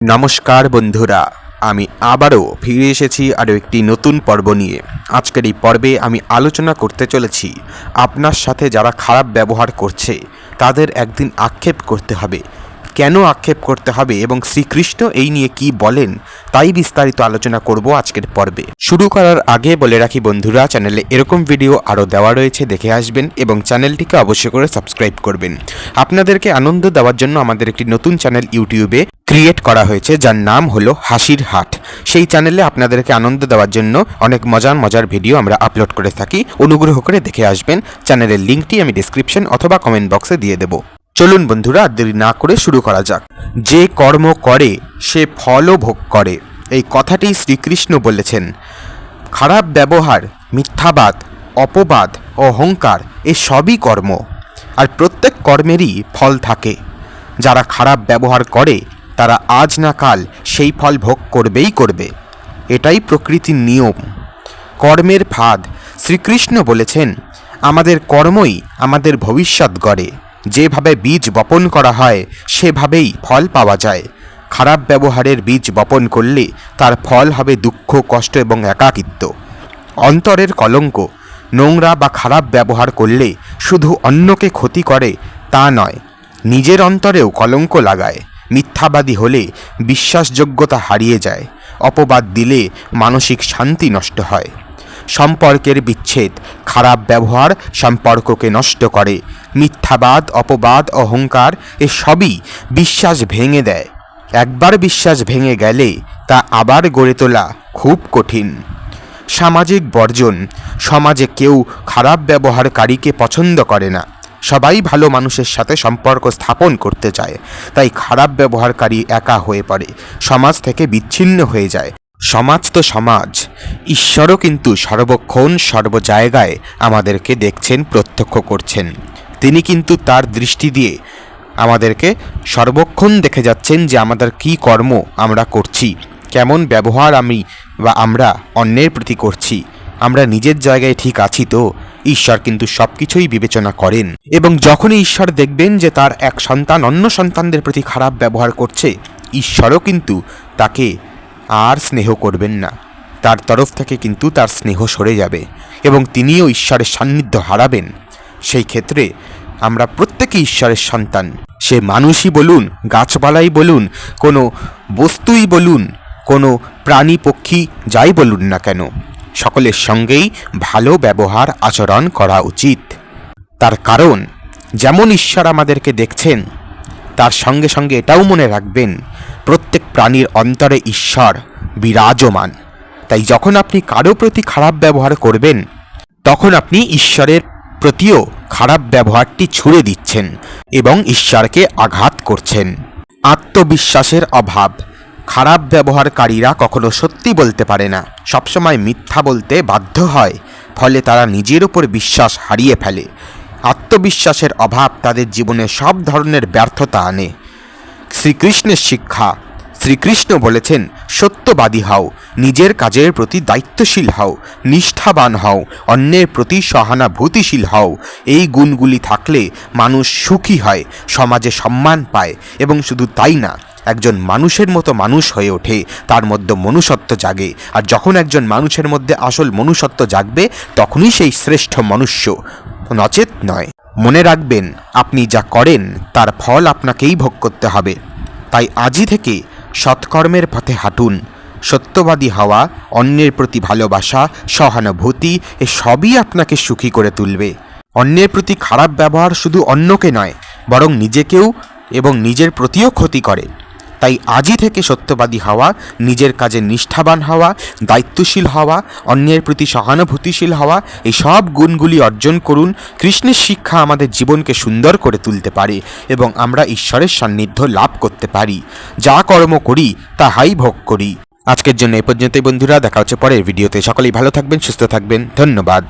নমস্কার বন্ধুরা, আমি আবারও ফিরে এসেছি আরও একটি নতুন পর্ব নিয়ে। আজকের এই পর্বে আমি আলোচনা করতে চলেছি, আপনার সাথে যারা খারাপ ব্যবহার করছে, তাদের একদিন আক্ষেপ করতে হবে। কেন আক্ষেপ করতে হবে এবং শ্রীকৃষ্ণ এই নিয়ে কি বলেন, তাই বিস্তারিত আলোচনা করব আজকের পর্বে। শুরু করার আগে বলে রাখি বন্ধুরা, চ্যানেলে এরকম ভিডিও আরও দেওয়া রয়েছে, দেখে আসবেন এবং চ্যানেলটিকে অবশ্যই করে সাবস্ক্রাইব করবেন। আপনাদেরকে আনন্দ দেওয়ার জন্য আমাদের একটি নতুন চ্যানেল ইউটিউবে ক্রিয়েট করা হয়েছে, যার নাম হলো হাসির হাট। সেই চ্যানেলে আপনাদেরকে আনন্দ দেওয়ার জন্য অনেক মজার মজার ভিডিও আমরা আপলোড করে থাকি। অনুগ্রহ করে দেখে আসবেন। চ্যানেলের লিঙ্কটি আমি ডিসক্রিপশন অথবা কমেন্ট বক্সে দিয়ে দেবো। চলুন বন্ধুরা, দেরি না করে শুরু করা যাক। যে কর্ম করে, সে ফলও ভোগ করে। এই কথাটি শ্রীকৃষ্ণ বলেছেন। খারাপ ব্যবহার, মিথ্যাবাদ, অপবাদ অহংকার, এ সবই কর্ম। আর প্রত্যেক কর্মেরই ফল থাকে। যারা খারাপ ব্যবহার করে, তারা আজ না কাল সেই ফল ভোগ করবেই করবে। এটাই প্রকৃতির নিয়ম। কর্মের ফাঁদ। শ্রীকৃষ্ণ বলেছেন, আমাদের কর্মই আমাদের ভবিষ্যৎ গড়ে। যেভাবে বীজ বপন করা হয়, সেভাবেই ফল পাওয়া যায়। খারাপ ব্যবহারের বীজ বপন করলে তার ফল হবে দুঃখ, কষ্ট এবং একাকিত্ব। অন্তরের কলঙ্ক, নোংরা বা খারাপ ব্যবহার করলে শুধু অন্যকে ক্ষতি করে তা নয়, নিজের অন্তরেও কলঙ্ক লাগায়। মিথ্যাবাদী হলে বিশ্বাসযোগ্যতা হারিয়ে যায়, অপবাদ দিলে মানসিক শান্তি নষ্ট হয়। সম্পর্কের বিচ্ছেদ খারাপ ব্যবহার সম্পর্ককে নষ্ট করে। মিথ্যাবাদ, অপবাদ, অহংকার এ সবই বিশ্বাস ভেঙে দেয়। একবার বিশ্বাস ভেঙে গেলে তা আবার গড়ে তোলা খুব কঠিন। সামাজিক বর্জন, সমাজে কেউ খারাপ ব্যবহারকারীকে পছন্দ করে না। সবাই ভালো মানুষের সাথে সম্পর্ক স্থাপন করতে চায়, তাই খারাপ ব্যবহারকারী একা হয়ে পড়ে। সমাজ থেকে বিচ্ছিন্ন হয়ে যায় সমাজ তো সমাজ। ঈশ্বরও কিন্তু সর্বক্ষণ সর্ব জায়গায় আমাদেরকে দেখছেন, প্রত্যক্ষ করছেন। তিনি কিন্তু তার দৃষ্টি দিয়ে আমাদেরকে সর্বক্ষণ দেখে যাচ্ছেন যে আমাদের কি কর্ম আমরা করছি, কেমন ব্যবহার আমি বা আমরা অন্যের প্রতি করছি। আমরা নিজের জায়গায় ঠিক আছি তো? ঈশ্বর কিন্তু সব কিছুই বিবেচনা করেন। এবং যখনই ঈশ্বর দেখবেন যে তার এক সন্তান অন্য সন্তানদের প্রতি খারাপ ব্যবহার করছে, ঈশ্বরও কিন্তু তাকে আর স্নেহ করবেন না। তার তরফ থেকে কিন্তু তার স্নেহ সরে যাবে এবং তিনিও ঈশ্বরের সান্নিধ্য হারাবেন। সেই ক্ষেত্রে আমরা প্রত্যেকে ঈশ্বরের সন্তান। সে মানুষই বলুন, গাছপালাই বলুন, কোনো বস্তুই বলুন, কোনো প্রাণী পক্ষী যাই বলুন না কেন, সকলের সঙ্গেই ভালো ব্যবহার আচরণ করা উচিত। তার কারণ, যেমন ঈশ্বর আমাদেরকে দেখছেন তার সঙ্গে সঙ্গে এটাও মনে রাখবেন, প্রত্যেক প্রাণীর অন্তরে ঈশ্বর বিরাজমান। তাই যখন আপনি কারও প্রতি খারাপ ব্যবহার করবেন, তখন আপনি ঈশ্বরের প্রতিও খারাপ ব্যবহারটি ছুড়ে দিচ্ছেন এবং ঈশ্বরকে আঘাত করছেন। আত্মবিশ্বাসের অভাব। খারাপ ব্যবহারকারীরা কখনো সত্যি বলতে পারে না। সবসময় মিথ্যা বলতে বাধ্য হয়, ফলে তারা নিজের উপর বিশ্বাস হারিয়ে ফেলে। আত্মবিশ্বাসের অভাব তাদের জীবনে সব ধরনের ব্যর্থতা আনে। শ্রীকৃষ্ণের শিক্ষা, শ্রীকৃষ্ণ বলেছেন, সত্যবাদী হও, নিজের কাজের প্রতি দায়িত্বশীল হও, নিষ্ঠাবান হও, অন্যের প্রতি সহানুভূতিশীল হও। এই গুণগুলি থাকলে মানুষ সুখী হয়, সমাজে সম্মান পায় এবং শুধু তাই না, একজন মানুষের মতো মানুষ হয়ে ওঠে, তার মধ্যে মনুষ্যত্ব জাগে। আর যখন একজন মানুষের মধ্যে আসল মনুষ্যত্ব জাগবে, তখনই সেই শ্রেষ্ঠ মনুষ্য। নচেত নয়। মনে রাখবেন, আপনি যা করেন, তার ফল আপনাকেই ভোগ করতে হবে। তাই আজই থেকে সৎকর্মের পথে হাঁটুন। সত্যবাদী হওয়া, অন্যের প্রতি ভালোবাসা, সহানুভূতি, এ সবই আপনাকে সুখী করে তুলবে। অন্যের প্রতি খারাপ ব্যবহার শুধু অন্যকে নয়, বরং নিজেকেও এবং নিজের প্রতিও ক্ষতি করে। তাই আজই থেকে সত্যবাদী হওয়া, নিজের কাজে নিষ্ঠাবান হওয়া, দায়িত্বশীল হওয়া, অন্যের প্রতি সহানুভূতিশীল হওয়া, এই সব গুণগুলি অর্জন করুন, কৃষ্ণের শিক্ষা আমাদের জীবনকে সুন্দর করে তুলতে পারে এবং আমরা ঈশ্বরের সান্নিধ্য লাভ করতে পারি। যা কর্ম করি, তাহাই ভোগ করি। আজকের জন্য এ পর্যন্তই বন্ধুরা, দেখা হচ্ছে পরের ভিডিওতে। সকলেই ভালো থাকবেন, সুস্থ থাকবেন। ধন্যবাদ।